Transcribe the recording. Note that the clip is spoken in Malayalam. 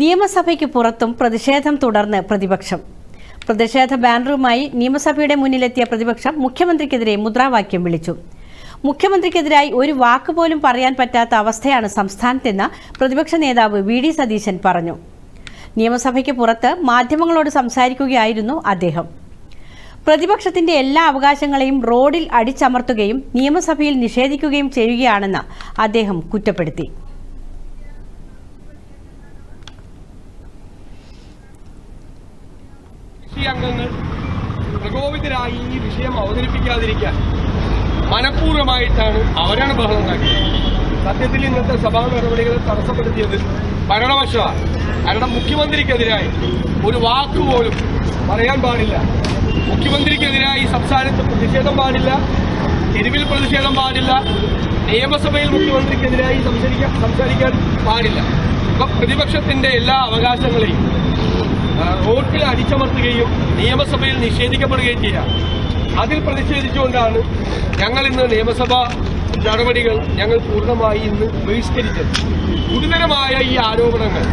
നിയമസഭയ്ക്ക് പുറത്തും പ്രതിഷേധം തുടർന്ന് പ്രതിപക്ഷം. പ്രതിഷേധ ബാനറുമായി നിയമസഭയുടെ മുന്നിലെത്തിയ പ്രതിപക്ഷം മുഖ്യമന്ത്രിക്കെതിരെ മുദ്രാവാക്യം വിളിച്ചു. മുഖ്യമന്ത്രിക്കെതിരായി ഒരു വാക്ക് പോലും പറയാൻ പറ്റാത്ത അവസ്ഥയാണ് സംസ്ഥാനത്തെന്ന് പ്രതിപക്ഷ നേതാവ് വി. ഡി. സതീശൻ പറഞ്ഞു. നിയമസഭയ്ക്ക് പുറത്ത് മാധ്യമങ്ങളോട് സംസാരിക്കുകയായിരുന്നു അദ്ദേഹം. പ്രതിപക്ഷത്തിന്റെ എല്ലാ അവകാശങ്ങളെയും റോഡിൽ അടിച്ചമർത്തുകയും നിയമസഭയിൽ നിഷേധിക്കുകയും ചെയ്യുകയാണെന്ന് അദ്ദേഹം കുറ്റപ്പെടുത്തി. അംഗങ്ങൾ പ്രകോപിതരായി ഈ വിഷയം അവതരിപ്പിക്കാതിരിക്കാൻ മനഃപൂർവമായിട്ടാണ് അവരാണ് ബഹളം ഉണ്ടാക്കിയത്. സത്യത്തിൽ ഇന്നത്തെ സഭാ നടപടികളെ തടസ്സപ്പെടുത്തിയത് ഭരണപക്ഷമാണ്. കാരണം മുഖ്യമന്ത്രിക്കെതിരായി ഒരു വാക്കുപോലും പറയാൻ പാടില്ല. മുഖ്യമന്ത്രിക്കെതിരായി സംസ്ഥാനത്ത് പ്രതിഷേധം പാടില്ല തെരുവിൽ പ്രതിഷേധം പാടില്ല നിയമസഭയിൽ മുഖ്യമന്ത്രിക്കെതിരായി സംസാരിക്കാൻ സംസാരിക്കാൻ പാടില്ല. ഇപ്പം പ്രതിപക്ഷത്തിന്റെ എല്ലാ അവകാശങ്ങളെയും അടിച്ചമർത്തുകയും നിയമസഭയിൽ നിഷേധിക്കപ്പെടുകയും ചെയ്യാം. അതിൽ പ്രതിഷേധിച്ചുകൊണ്ടാണ് ഞങ്ങൾ ഇന്ന് നിയമസഭാ നടപടികൾ ഞങ്ങൾ പൂർണമായി ഇന്ന് ബഹിഷ്കരിച്ചത്. ഗുരുതരമായ ഈ ആരോപണങ്ങൾ